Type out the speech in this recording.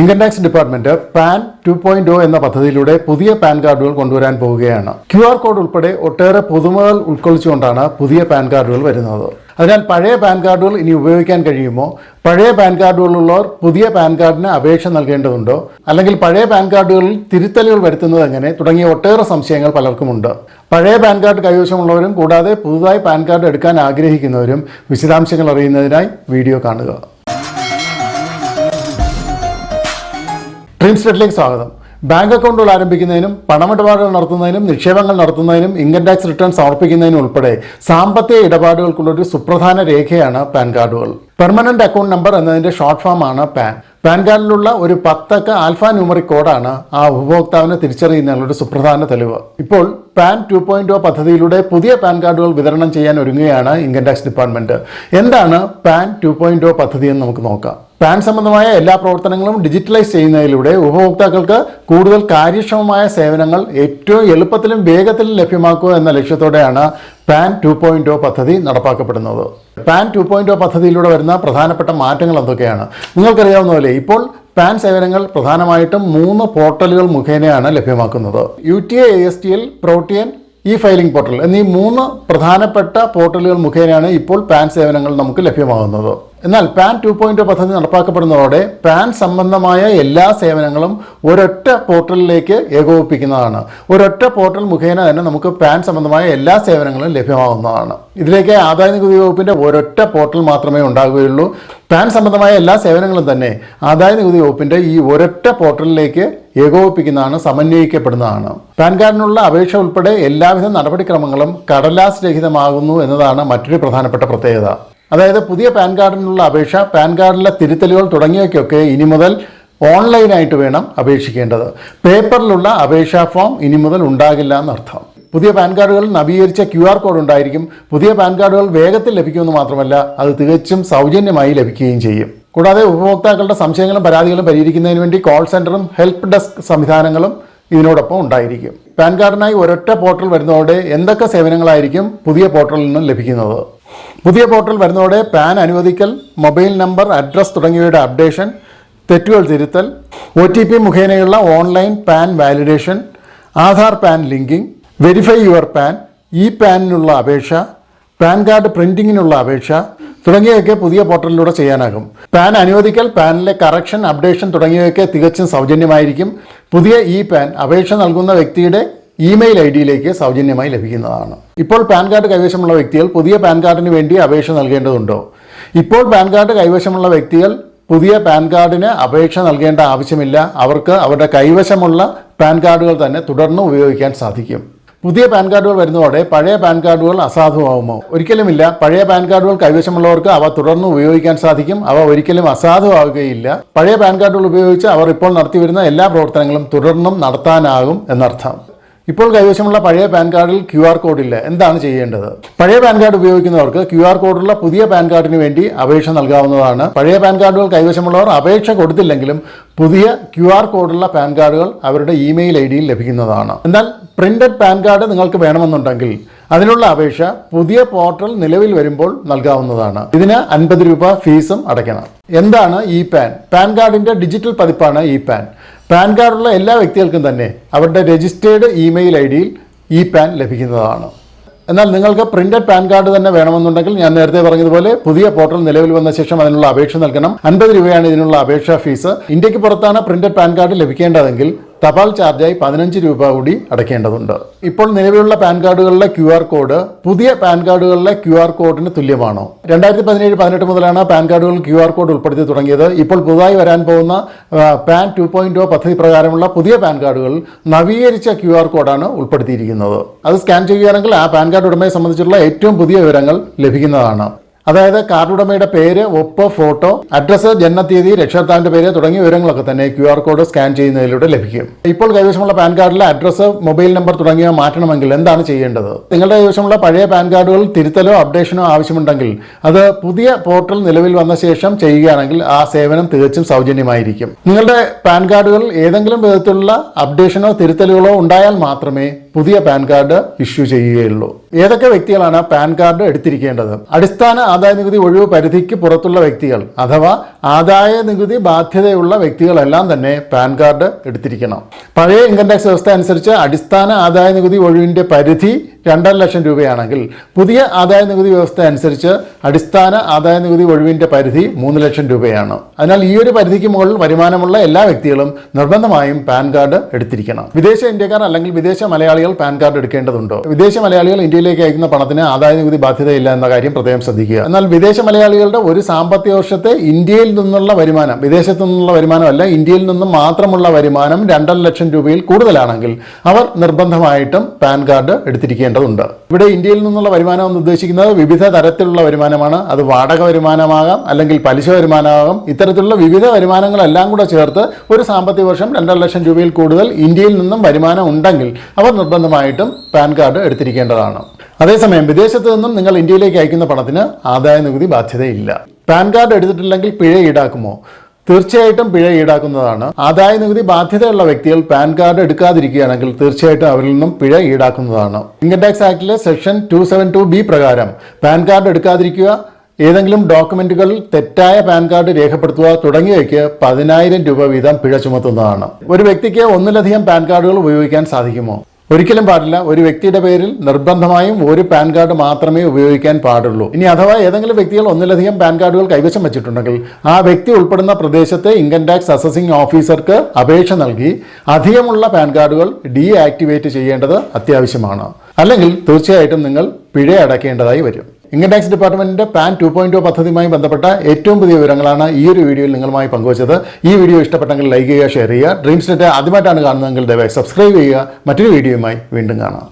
Income tax department PAN two point O എന്ന പദ്ധതിയിലൂടെ പുതിയ പാൻ കാർഡുകൾ കൊണ്ടുവരാൻ പോവുകയാണ്. ക്യു ആർ കോഡ് ഉൾപ്പെടെ ഒട്ടേറെ പുതുമകൾ ഉൾക്കൊള്ളിച്ചുകൊണ്ടാണ് പുതിയ പാൻ കാർഡുകൾ വരുന്നത്. അതിനാൽ പഴയ പാൻ കാർഡുകൾ ഇനി ഉപയോഗിക്കാൻ കഴിയുമോ? പഴയ പാൻ കാർഡുകളുള്ളവർ പുതിയ പാൻ കാർഡിന് അപേക്ഷ നൽകേണ്ടതുണ്ടോ? അല്ലെങ്കിൽ പഴയ പാൻ കാർഡുകളിൽ തിരുത്തലുകൾ വരുത്തുന്നത് എങ്ങനെ? തുടങ്ങിയ ഒട്ടേറെ സംശയങ്ങൾ പലർക്കുമുണ്ട്. പഴയ പാൻ കാർഡ് കൈവശമുള്ളവരും കൂടാതെ പുതുതായി പാൻ കാർഡ് എടുക്കാൻ ആഗ്രഹിക്കുന്നവരും വിശദാംശങ്ങൾ അറിയുന്നതിനായി വീഡിയോ കാണുക. ഡ്രീം സ്റ്റേറ്റിലേക്ക് സ്വാഗതം. ബാങ്ക് അക്കൗണ്ടുകൾ ആരംഭിക്കുന്നതിനും പണമിടപാടുകൾ നടത്തുന്നതിനും നിക്ഷേപങ്ങൾ നടത്തുന്നതിനും ഇൻകം ടാക്സ് റിട്ടേൺ സമർപ്പിക്കുന്നതിനും ഉൾപ്പെടെ സാമ്പത്തിക ഇടപാടുകൾക്കുള്ള ഒരു സുപ്രധാന രേഖയാണ് പാൻ കാർഡുകൾ. പെർമനന്റ് അക്കൗണ്ട് നമ്പർ എന്നതിന്റെ ഷോർട്ട് ഫോം ആണ് പാൻ. പാൻ കാർഡിലുള്ള ഒരു പത്തക്ക ആൽഫ ന്യൂമറിക് കോഡാണ് ആ ഉപഭോക്താവിനെ തിരിച്ചറിയുന്നതിനുള്ള ഒരു സുപ്രധാന തെളിവ്. ഇപ്പോൾ പാൻ ടു പോയിന്റ് ഒ പദ്ധതിയിലൂടെ പുതിയ പാൻ കാർഡുകൾ വിതരണം ചെയ്യാൻ ഒരുങ്ങുകയാണ് ഇൻകം ടാക്സ് ഡിപ്പാർട്ട്മെന്റ്. എന്താണ് പാൻ ടു പോയിന്റ് ഒ പദ്ധതി എന്ന് നമുക്ക് നോക്കാം. പാൻ സംബന്ധമായ എല്ലാ പ്രവർത്തനങ്ങളും ഡിജിറ്റലൈസ് ചെയ്യുന്നതിലൂടെ ഉപഭോക്താക്കൾക്ക് കൂടുതൽ കാര്യക്ഷമമായ സേവനങ്ങൾ ഏറ്റവും എളുപ്പത്തിലും വേഗത്തിലും ലഭ്യമാക്കുക എന്ന ലക്ഷ്യത്തോടെയാണ് പാൻ ടു പോയിന്റ് ഒ പദ്ധതി നടപ്പാക്കപ്പെടുന്നത്. പാൻ ടു പോയിന്റ് ഒ പദ്ധതിയിലൂടെ വരുന്ന പ്രധാനപ്പെട്ട മാറ്റങ്ങൾ എന്തൊക്കെയാണ്? നിങ്ങൾക്കറിയാവുന്ന പോലെ ഇപ്പോൾ പാൻ സേവനങ്ങൾ പ്രധാനമായിട്ടും മൂന്ന് പോർട്ടലുകൾ മുഖേനയാണ് ലഭ്യമാക്കുന്നത്. U T A S T L Protean e filing portal എന്നീ മൂന്ന് പ്രധാനപ്പെട്ട പോർട്ടലുകൾ മുഖേനയാണ് ഇപ്പോൾ പാൻ സേവനങ്ങൾ നമുക്ക് ലഭ്യമാകുന്നത്. എന്നാൽ പാൻ ടു പോയിന്റ് പദ്ധതി നടപ്പാക്കപ്പെടുന്നതോടെ പാൻ സംബന്ധമായ എല്ലാ സേവനങ്ങളും ഒരൊറ്റ പോർട്ടലിലേക്ക് ഏകോപിപ്പിക്കുന്നതാണ്. ഒരൊറ്റ പോർട്ടൽ മുഖേന തന്നെ നമുക്ക് പാൻ സംബന്ധമായ എല്ലാ സേവനങ്ങളും ലഭ്യമാകുന്നതാണ്. ഇതിലേക്ക് ആദായ നികുതി വകുപ്പിന്റെ ഒരൊറ്റ പോർട്ടൽ മാത്രമേ ഉണ്ടാകുകയുള്ളൂ. പാൻ സംബന്ധമായ എല്ലാ സേവനങ്ങളും തന്നെ ആദായ നികുതി വകുപ്പിന്റെ ഈ ഒരൊറ്റ പോർട്ടലിലേക്ക് ഏകോപിപ്പിക്കുന്നതാണ് സമന്വയിക്കപ്പെടുന്നതാണ്. പാൻ കാർഡിനുള്ള അപേക്ഷ ഉൾപ്പെടെ എല്ലാവിധ നടപടിക്രമങ്ങളും കടലാസ് രഹിതമാകുന്നു എന്നതാണ് മറ്റൊരു പ്രധാനപ്പെട്ട പ്രത്യേകത. അതായത് പുതിയ പാൻ കാർഡിനുള്ള അപേക്ഷ പാൻ കാർഡിലെ തിരുത്തലുകൾ തുടങ്ങിയവയ്ക്കൊക്കെ ഇനി മുതൽ ഓൺലൈനായിട്ട് വേണം അപേക്ഷിക്കേണ്ടത്. പേപ്പറിലുള്ള അപേക്ഷാ ഫോം ഇനി മുതൽ ഉണ്ടാകില്ല എന്നർത്ഥം. പുതിയ പാൻ കാർഡുകൾ നവീകരിച്ച ക്യു ആർ കോഡ് ഉണ്ടായിരിക്കും. പുതിയ പാൻ കാർഡുകൾ വേഗത്തിൽ ലഭിക്കുമെന്ന് മാത്രമല്ല അത് തികച്ചും സൗജന്യമായി ലഭിക്കുകയും ചെയ്യും. കൂടാതെ ഉപഭോക്താക്കളുടെ സംശയങ്ങളും പരാതികളും പരിഹരിക്കുന്നതിന് വേണ്ടി കോൾ സെന്ററും ഹെൽപ്പ് ഡെസ്ക് സംവിധാനങ്ങളും ഇതിനോടൊപ്പം ഉണ്ടായിരിക്കും. പാൻ കാർഡിനായി ഒരൊറ്റ പോർട്ടൽ വരുന്നതോടെ എന്തൊക്കെ സേവനങ്ങളായിരിക്കും പുതിയ പോർട്ടലിൽ നിന്നും ലഭിക്കുന്നത്? പുതിയ പോർട്ടൽ വരുന്നതോടെ പാൻ അനുവദിക്കൽ മൊബൈൽ നമ്പർ അഡ്രസ് തുടങ്ങിയവയുടെ അപ്ഡേഷൻ തെറ്റുകൾ തിരുത്തൽ ഒ ടി പി മുഖേനയുള്ള online PAN validation Aadhaar PAN linking verify your PAN e പാനിനുള്ള അപേക്ഷ പാൻ കാർഡ് പ്രിന്റിങ്ങിനുള്ള അപേക്ഷ തുടങ്ങിയവയൊക്കെ പുതിയ പോർട്ടലിലൂടെ ചെയ്യാനാകും. പാൻ അനുവദിക്കൽ പാനിലെ കറക്ഷൻ അപ്ഡേഷൻ തുടങ്ങിയവയൊക്കെ തികച്ചും സൗജന്യമായിരിക്കും. പുതിയ ഇ പാൻ അപേക്ഷ നൽകുന്ന വ്യക്തിയുടെ ഇമെയിൽ ഐ ഡിയിലേക്ക് സൗജന്യമായി ലഭിക്കുന്നതാണ്. ഇപ്പോൾ പാൻ കാർഡ് കൈവശമുള്ള വ്യക്തികൾ പുതിയ പാൻ കാർഡിന് വേണ്ടി അപേക്ഷ നൽകേണ്ടതുണ്ടോ? ഇപ്പോൾ പാൻ കാർഡ് കൈവശമുള്ള വ്യക്തികൾ പുതിയ പാൻ കാർഡിന് അപേക്ഷ നൽകേണ്ട ആവശ്യമില്ല. അവർക്ക് അവരുടെ കൈവശമുള്ള പാൻ കാർഡുകൾ തന്നെ തുടർന്ന് ഉപയോഗിക്കാൻ സാധിക്കും. പുതിയ പാൻ കാർഡുകൾ വരുന്നതോടെ പഴയ പാൻ കാർഡുകൾ അസാധുവാകുമോ ഒരിക്കലുമില്ല. പഴയ പാൻ കാർഡുകൾ കൈവശമുള്ളവർക്ക് അവ തുടർന്ന് ഉപയോഗിക്കാൻ സാധിക്കും. അവ ഒരിക്കലും അസാധുവാകുകയില്ല. പഴയ പാൻ കാർഡുകൾ ഉപയോഗിച്ച് അവർ ഇപ്പോൾ നടത്തിവരുന്ന എല്ലാ പ്രവർത്തനങ്ങളും തുടർന്നും നടത്താനാകും എന്നർത്ഥം. ഇപ്പോൾ കൈവശമുള്ള പഴയ പാൻ കാർഡിൽ ക്യു ആർ ഇല്ല. എന്താണ് ചെയ്യേണ്ടത്? പഴയ പാൻ കാർഡ് ഉപയോഗിക്കുന്നവർക്ക് ക്യു ആർ കോഡുള്ള പുതിയ പാൻ കാർഡിന് വേണ്ടി അപേക്ഷ നൽകാവുന്നതാണ്. പഴയ പാൻ കാർഡുകൾ കൈവശമുള്ളവർ അപേക്ഷ കൊടുത്തില്ലെങ്കിലും പുതിയ ക്യു ആർ കോഡുള്ള പാൻ കാർഡുകൾ അവരുടെ ഇമെയിൽ ഐ ഡിയിൽ ലഭിക്കുന്നതാണ്. എന്നാൽ പ്രിന്റഡ് പാൻ കാർഡ് നിങ്ങൾക്ക് വേണമെന്നുണ്ടെങ്കിൽ അതിനുള്ള അപേക്ഷ പുതിയ പോർട്ടൽ നിലവിൽ വരുമ്പോൾ നൽകാവുന്നതാണ്. ഇതിന് അൻപത് രൂപ ഫീസും അടയ്ക്കണം. എന്താണ് ഇ പാൻ? പാൻ കാർഡിന്റെ ഡിജിറ്റൽ പതിപ്പാണ് ഇ പാൻ. പാൻ കാർഡുള്ള എല്ലാ വ്യക്തികൾക്കും തന്നെ അവരുടെ രജിസ്റ്റേർഡ് ഇമെയിൽ ഐ ഡിയിൽ ഇ പാൻ ലഭിക്കുന്നതാണ്. എന്നാൽ നിങ്ങൾക്ക് പ്രിന്റഡ് പാൻ കാർഡ് തന്നെ വേണമെന്നുണ്ടെങ്കിൽ ഞാൻ നേരത്തെ പറഞ്ഞതുപോലെ പുതിയ പോർട്ടൽ നിലവിൽ വന്ന ശേഷം അതിനുള്ള അപേക്ഷ നൽകണം. അൻപത് രൂപയാണ് ഇതിനുള്ള അപേക്ഷാ ഫീസ്. ഇന്ത്യയ്ക്ക് പുറത്താണ് പ്രിന്റഡ് പാൻ കാർഡ് ലഭിക്കേണ്ടതെങ്കിൽ തപാൽ ചാർജായി പതിനഞ്ച് രൂപ കൂടി അടയ്ക്കേണ്ടതുണ്ട്. ഇപ്പോൾ നിലവിലുള്ള പാൻ കാർഡുകളിലെ ക്യു ആർ കോഡ് പുതിയ പാൻ കാർഡുകളിലെ ക്യു ആർ കോഡിന് തുല്യമാണോ? രണ്ടായിരത്തി പതിനേഴ് പതിനെട്ട് മുതലാണ് പാൻ കാർഡുകൾ ക്യു ആർ കോഡ് ഉൾപ്പെടുത്തി തുടങ്ങിയത്. ഇപ്പോൾ പുതുതായി വരാൻ പോകുന്ന പാൻ ടു പോയിന്റ് ഒ പദ്ധതി പ്രകാരമുള്ള പുതിയ പാൻ കാർഡുകൾ നവീകരിച്ച ക്യു ആർ കോഡാണ് ഉൾപ്പെടുത്തിയിരിക്കുന്നത്. അത് സ്കാൻ ചെയ്യുകയാണെങ്കിൽ ആ പാൻ കാർഡ് ഉടമയെ സംബന്ധിച്ചുള്ള ഏറ്റവും പുതിയ വിവരങ്ങൾ ലഭിക്കുന്നതാണ്. അതായത് കാർഡ് ഉടമയുടെ പേര് ഒപ്പ് ഫോട്ടോ അഡ്രസ്സ് ജനനത്തീയതി രക്ഷകർത്താവിന്റെ പേര് തുടങ്ങിയ വിവരങ്ങളൊക്കെ തന്നെ ക്യു ആർ കോഡ് സ്കാൻ ചെയ്യുന്നതിലൂടെ ലഭിക്കും. ഇപ്പോൾ കൈവശമുള്ള പാൻ കാർഡിലെ അഡ്രസ്സ് മൊബൈൽ നമ്പർ തുടങ്ങിയവ മാറ്റണമെങ്കിൽ എന്താണ് ചെയ്യേണ്ടത്? നിങ്ങളുടെ കൈവശമുള്ള പഴയ പാൻ കാർഡുകൾ തിരുത്തലോ അപ്ഡേഷനോ ആവശ്യമുണ്ടെങ്കിൽ അത് പുതിയ പോർട്ടൽ നിലവിൽ വന്ന ശേഷം ചെയ്യുകയാണെങ്കിൽ ആ സേവനം തികച്ചും സൗജന്യമായിരിക്കും. നിങ്ങളുടെ പാൻ കാർഡുകൾ ഏതെങ്കിലും വിധത്തിലുള്ള അപ്ഡേഷനോ തിരുത്തലുകളോ ഉണ്ടായാൽ മാത്രമേ പുതിയ പാൻ കാർഡ് ഇഷ്യൂ ചെയ്യുകയുള്ളൂ. ഏതൊക്കെ വ്യക്തികളാണ് പാൻ കാർഡ് എടുത്തിരിക്കേണ്ടത്? അടിസ്ഥാന ആദായ നികുതി ഒഴിവ് പരിധിക്ക് പുറത്തുള്ള വ്യക്തികൾ അഥവാ ആദായ നികുതി ബാധ്യതയുള്ള വ്യക്തികളെല്ലാം തന്നെ പാൻ കാർഡ് എടുത്തിരിക്കണം. പഴയ ഇൻകം ടാക്സ് വ്യവസ്ഥ അനുസരിച്ച് അടിസ്ഥാന ആദായ നികുതി ഒഴിവിന്റെ പരിധി രണ്ടര ലക്ഷം രൂപയാണെങ്കിൽ പുതിയ ആദായ നികുതി വ്യവസ്ഥ അനുസരിച്ച് അടിസ്ഥാന ആദായ നികുതി ഒഴിവിന്റെ പരിധി മൂന്ന് ലക്ഷം രൂപയാണ്. അതിനാൽ ഈ ഒരു പരിധിക്ക് മുകളിൽ വരുമാനമുള്ള എല്ലാ വ്യക്തികളും നിർബന്ധമായും പാൻ കാർഡ് എടുത്തിരിക്കണം. വിദേശ ഇന്ത്യക്കാർ അല്ലെങ്കിൽ വിദേശ മലയാളികൾ പാൻ കാർഡ് എടുക്കേണ്ടതുണ്ടോ? വിദേശ മലയാളികൾ ഇന്ത്യയിലേക്ക് അയക്കുന്ന പണത്തിന് ആദായ നികുതി ബാധ്യതയില്ല എന്ന കാര്യം പ്രത്യേകം ശ്രദ്ധിക്കുക. എന്നാൽ വിദേശ മലയാളികളുടെ ഒരു സാമ്പത്തിക വർഷത്തെ ഇന്ത്യയിൽ നിന്നുള്ള വരുമാനം വിദേശത്തു നിന്നുള്ള വരുമാനമല്ല ഇന്ത്യയിൽ നിന്നും മാത്രമുള്ള വരുമാനം രണ്ടര ലക്ഷം രൂപയിൽ കൂടുതലാണെങ്കിൽ അവർ നിർബന്ധമായിട്ടും പാൻ കാർഡ് എടുത്തിരിക്കേണ്ടതുണ്ട് ഇവിടെ ഇന്ത്യയിൽ നിന്നുള്ള വരുമാനം എന്ന് ഉദ്ദേശിക്കുന്നത് വിവിധ തരത്തിലുള്ള വരുമാനമാണ്. അത് വാടക വരുമാനമാകാം അല്ലെങ്കിൽ പലിശ വരുമാനമാകാം. ഇത്തരത്തിലുള്ള വിവിധ വരുമാനങ്ങളെല്ലാം കൂടെ ചേർത്ത് ഒരു സാമ്പത്തിക വർഷം രണ്ടര ലക്ഷം രൂപയിൽ കൂടുതൽ ഇന്ത്യയിൽ നിന്നും വരുമാനം ഉണ്ടെങ്കിൽ അവർ നിർബന്ധമായിട്ടും പാൻ കാർഡ് എടുത്തിരിക്കേണ്ടതാണ്. അതേസമയം വിദേശത്ത് നിന്നും നിങ്ങൾ ഇന്ത്യയിലേക്ക് അയക്കുന്ന പണത്തിന് ആദായ നികുതി ബാധ്യതയില്ല. പാൻ കാർഡ് എടുത്തിട്ടില്ലെങ്കിൽ പിഴ ഈടാക്കുമോ? തീർച്ചയായിട്ടും പിഴ ഈടാക്കുന്നതാണ്. ആദായ നികുതി ബാധ്യതയുള്ള വ്യക്തികൾ പാൻ കാർഡ് എടുക്കാതിരിക്കുകയാണെങ്കിൽ തീർച്ചയായിട്ടും അവരിൽ നിന്നും പിഴ ഈടാക്കുന്നതാണ്. Income tax ആക്ടിലെ section two seven two B പ്രകാരം പാൻ കാർഡ് എടുക്കാതിരിക്കുക ഏതെങ്കിലും ഡോക്യുമെന്റുകൾ തെറ്റായ പാൻ കാർഡ് രേഖപ്പെടുത്തുക തുടങ്ങിയവയ്ക്ക് പതിനായിരം രൂപ വീതം പിഴ ചുമത്തുന്നതാണ്. ഒരു വ്യക്തിക്ക് ഒന്നിലധികം പാൻ കാർഡുകൾ ഉപയോഗിക്കാൻ സാധിക്കുമോ? ഒരിക്കലും പാടില്ല. ഒരു വ്യക്തിയുടെ പേരിൽ നിർബന്ധമായും ഒരു പാൻ കാർഡ് മാത്രമേ ഉപയോഗിക്കാൻ പാടുള്ളൂ. ഇനി അഥവാ ഏതെങ്കിലും വ്യക്തികൾ ഒന്നിലധികം പാൻ കാർഡുകൾ കൈവശം വെച്ചിട്ടുണ്ടെങ്കിൽ ആ വ്യക്തി ഉൾപ്പെടുന്ന പ്രദേശത്തെ ഇൻകം ടാക്സ് അസസിംഗ് ഓഫീസർക്ക് അപേക്ഷ നൽകി അധികമുള്ള പാൻ കാർഡുകൾ ഡീആക്ടിവേറ്റ് ചെയ്യേണ്ടത് അത്യാവശ്യമാണ്. അല്ലെങ്കിൽ തീർച്ചയായിട്ടും നിങ്ങൾ പിഴ അടയ്ക്കേണ്ടതായി വരും. ഇൻകം ടാക്സ് ഡിപ്പാർട്ട്മെന്റിന്റെ പാൻ ടു പോയിന്റ് പദ്ധതിയുമായി ബന്ധപ്പെട്ട ഏറ്റവും പുതിയ വിവരങ്ങളാണ് ഈ ഒരു വീഡിയോയിൽ നിങ്ങളുമായി പങ്കുവച്ചത്. ഈ വീഡിയോ ഇഷ്ടപ്പെട്ടെങ്കിൽ ലൈക്ക് ചെയ്യുക ഷെയർ ചെയ്യുക. ഡ്രീംസ് നെറ്റ് ആദ്യമായിട്ടാണ് കാണുന്നതെങ്കിൽ ദയവായി സബ്സ്ക്രൈബ് ചെയ്യുക. മറ്റൊരു വീഡിയോയുമായി വീണ്ടും കാണാം.